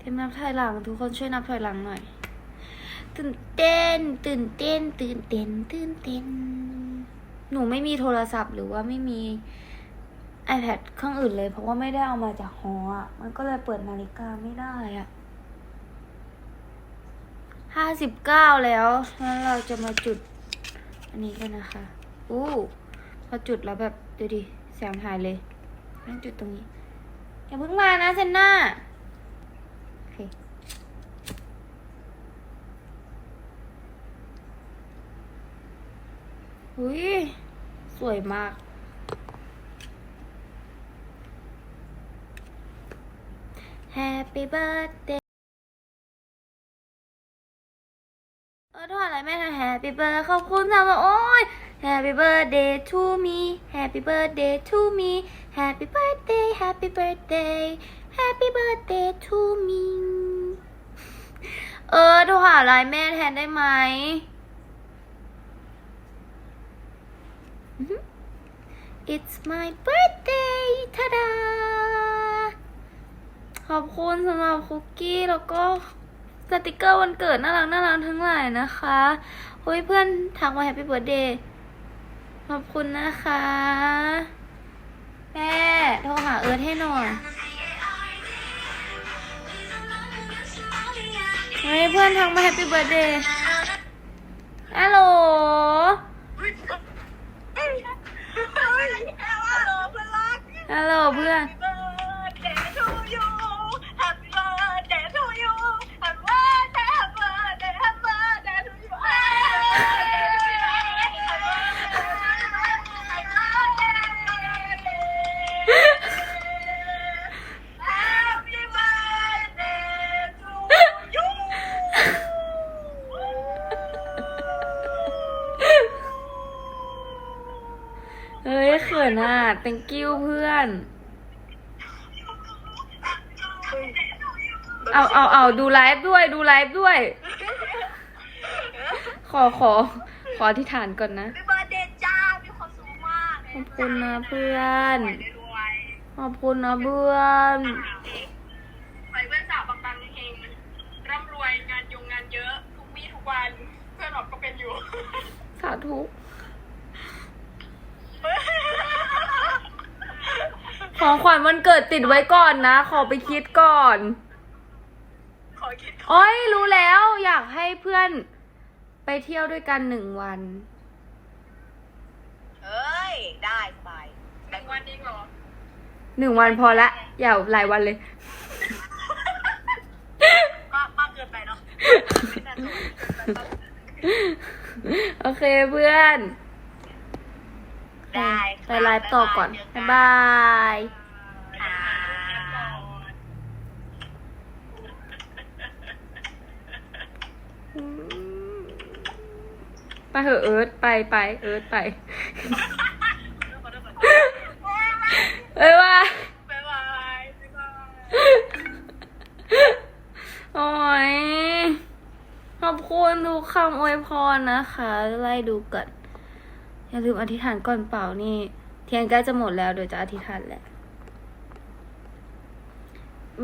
เทมนับถอยหลัง ทุกคนช่วยนับถอยหลังหน่อย ตื่นเต้น ตื่นเต้น ตื่นเต้น ตื่นเต้น หนูไม่มีโทรศัพท์หรือว่าไม่มี iPad เครื่องอื่นเลย เพราะว่าไม่ได้เอามาจากหออะ มันก็เลยเปิดนาฬิกาไม่ได้อะห้าสิบเก้าแล้วงั้นเราจะมาจุด อันนี้กันนะคะอู้พอจุดแล้วแบบดูดิแสงหายเลยนั่งจุดตรงนี้อย่าเพิ่งมานะเซนน่า อเคอุ้ยสวยมาก Happy birthday เออโทษอะไรแม่นะ Happy birthday ขอบคุณสำหรับโอ้ย Happy birthday to me Happy birthday to me Happy birthday Happy birthday Happy birthday to me เออโทรหาไลน์แม่แทนได้ไหมอือหือ It's my birthday ทาดา ขอบคุณสำหรับคุกกี้แล้วก็สติกเกอร์วันเกิดน่ารักน่ารักทั้งหลายนะคะเฮ้ยเพื่อนทักมาแฮปปี้เบิร์ดเดย์ขอบคุณนะคะ แม่โทรหาเอิร์ธให้หน่อย ฮ้ยเพื่อนทักมาแฮปปี้เบิร์ดเดย์ฮัลโหลฮัลโหลเพื่อน ขินอะ thank you เพื่อน เอาเอาเอาดูไลฟ์ด้วย ดูไลฟ์ด้วย ขอขอ ขออธิษฐานก่อนนะ พี่เบิร์ดเดย์จ้า มีความสุขมากขอบคุณนะเพื่อน รวยขอบคุณนะเพื่อนไปเพื่อนสาวบางๆเฮงร่ำรวยงานยงงานเยอะ ทุกวี่ทุกวัน เพื่อนบอกก็เป็นอยู่ สาธุ ของขวัญวันเกิดติดไว้ก่อนนะ ขอไปคิดก่อน ขอคิดโอ้ยรู้แล้วอยากให้เพื่อนไปเที่ยวด้วยกันหนึ่งวัน เอ้ย ได้สบายหนึ่งวันเองเหรอหนึ่งวันพอละ อย่าหลายวันเลยมากมากเกินไปเนาะไม่น่าจะเกินไปปะ โอเคเพื่อน ได้ไปไลฟ์ต่อก่อน บ๊ายบาย ค่ะไปเถอะเอิร์ธไปไปเอิร์ธไป เอ้ยว่าบ๊ายบายบ๊ายบายโอ้ยขอบคุณทุกคำอวยพรนะคะ ไล่ดูก่อน อย่าลืมอธิษฐานก่อนเปล่านี่ เทียนใกล้จะหมดแล้วเดี๋ยวจะอธิษฐานแหละ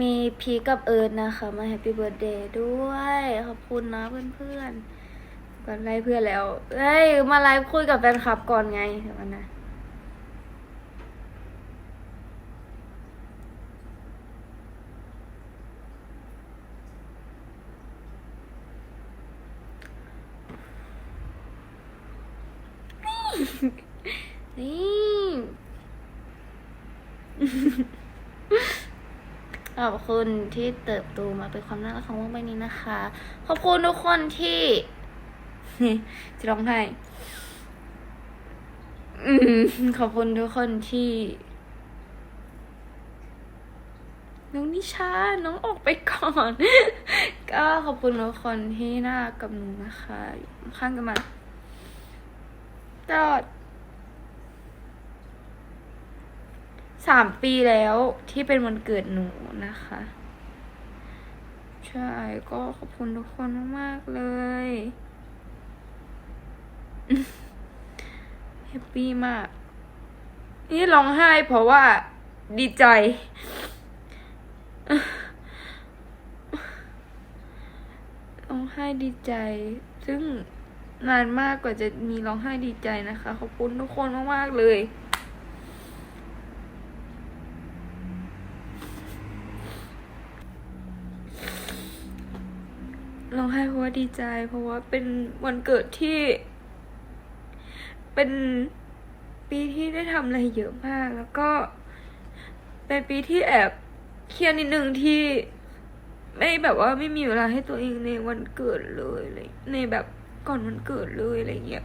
มีพีกับเอิร์ธนะคะ มาแฮปปี้เบิร์ดเดย์ด้วย ขอบคุณนะเพื่อนๆก่อนไล่เพื่อนแล้ว เฮ้ย มาไลฟ์คุยกับแฟนคลับก่อนไงเดี๋ยวกันนะ นี่ ขอบคุณที่เติบโตมาเป็นความน่ารักของโลกใบนี้นะคะ ขอบคุณทุกคนที่จะร้องไห้ขอบคุณทุกคนที่ น้องนิชา น้องออกไปก่อน ก็ขอบคุณทุกคนที่น่ากับหนูนะคะ ข้างกันมาตลอด สามปีแล้วที่เป็นวันเกิดหนูนะคะ ใช่ก็ขอบคุณทุกคนมากๆเลยแฮปปี้มาก นี่ร้องไห้เพราะว่าดีใจ ร้องไห้ดีใจ ซึ่งนานมากกว่าจะมีร้องไห้ดีใจนะคะ ขอบคุณทุกคนมาก ๆ เลย ร้องไห้เพราะว่าดีใจ เพราะว่าเป็นวันเกิดที่ เป็นปีที่ได้ทำอะไรเยอะมาก แล้วก็เป็นปีที่แอบเครียดนิดนึงที่ไม่แบบว่าไม่มีเวลาให้ตัวเองในวันเกิดเลยเลย ในแบบก่อนวันเกิดเลยอะไรเงี้ย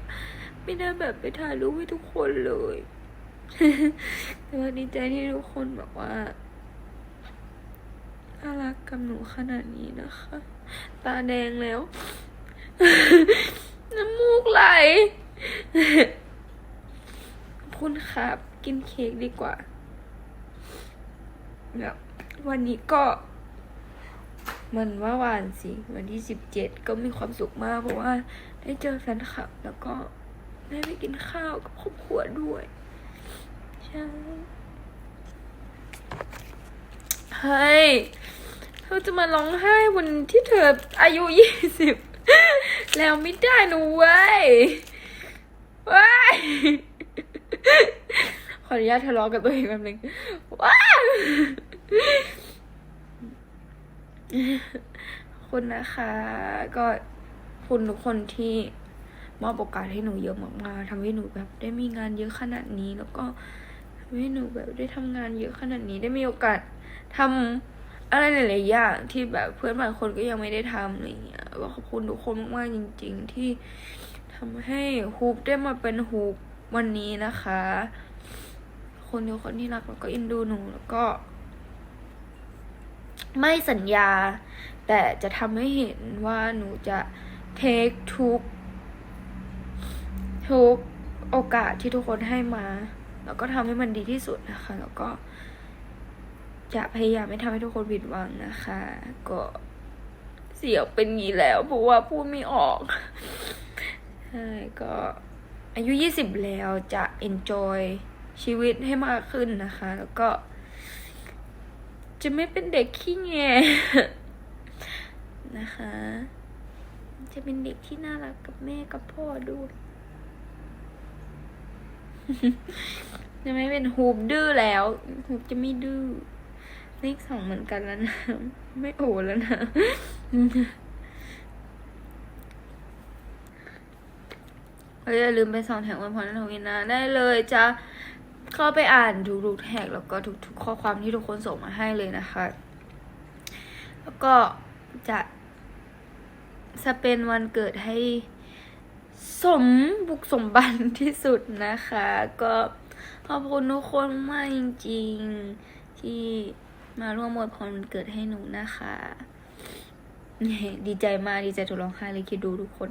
ไม่ได้แบบไปถ่ายรูปให้ทุกคนเลยแต่ว่าดีใจที่ทุกคนแบบว่า กับหนูขนาดนี้นะคะ ตาแดงแล้ว น้ำมูกไหลคุณครับกินเค้กดีกว่าแบบวันนี้ก็ มันว่าวานสิ วันที่สิบเจ็ดก็มีความสุขมาก เพราะว่า ได้เจอแฟนคลับ แล้วก็ได้ไปกินข้าวกับครอบครัวด้วย ใช่ เฮ้ย ธอจะมาร้องไห้วันที่เธออายุยี่สิบแล้วไม่ได้นะเว้ยเว้ยขออนุญาตทะเลาะกับตัวเองแป๊บนึงว้าคุณนะคะ ก็คุณทุกคนที่มอบโอกาสให้หนูเยอะมากๆทำให้หนูแบบ ได้มีงานเยอะขนาดนี้ แล้วก็ทำให้หนูแบบได้ทำงานเยอะขนาดนี้ ได้มีโอกาสทำ อะไรหลายๆอย่างที่แบบเพื่อนบางคนก็ยังไม่ได้ทำอะไรเงี้ยก็ขอบคุณทุกคนมากๆจริง ๆ ที่ทำให้ฮุบได้มาเป็นฮุบวันนี้นะคะ คนทุกคนที่รักแล้วก็อินดูหนูแล้วก็ ไม่สัญญา แต่จะทำให้เห็นว่าหนูจะเทคทุก ทุกโอกาสที่ทุกคนให้มา แล้วก็ทำให้มันดีที่สุดนะคะ แล้วก็ จะพยายามไม่ทำให้ทุกคนผิดหวังนะคะ ก็เสียงเป็นงี้แล้วเพราะว่าพูดไม่ออกใช่ก็อายุยี่สิบแล้วจะ enjoy ชีวิตให้มากขึ้นนะคะ แล้วก็ จะไม่เป็นเด็กขี้แงนะคะ จะเป็นเด็กที่น่ารักกับแม่กับพ่อด้วยจะไม่เป็นฮูบดื้อแล้วฮูบจะไม่ดื้อ เลขสองเหมือนกันแล้วนะ ไม่โอแล้วนะเฮ้ยอย่าลืมไปส่องแท็กวันพรนัทวินนะ ได้เลยจะเข้าไปอ่านทุกๆแท็กแล้วก็ทุกๆข้อความที่ทุกคนส่งมาให้เลยนะคะ แล้วก็จะสเปนวันเกิดให้สมบุกสมบันที่สุดนะคะ ก็ขอบคุณทุกคนมากจริง ๆ ที่ มาร่วมอวยพรวันเกิดให้หนูนะคะ ดีใจมากดีใจถูกร้องไห้เลยคิดดูทุกคน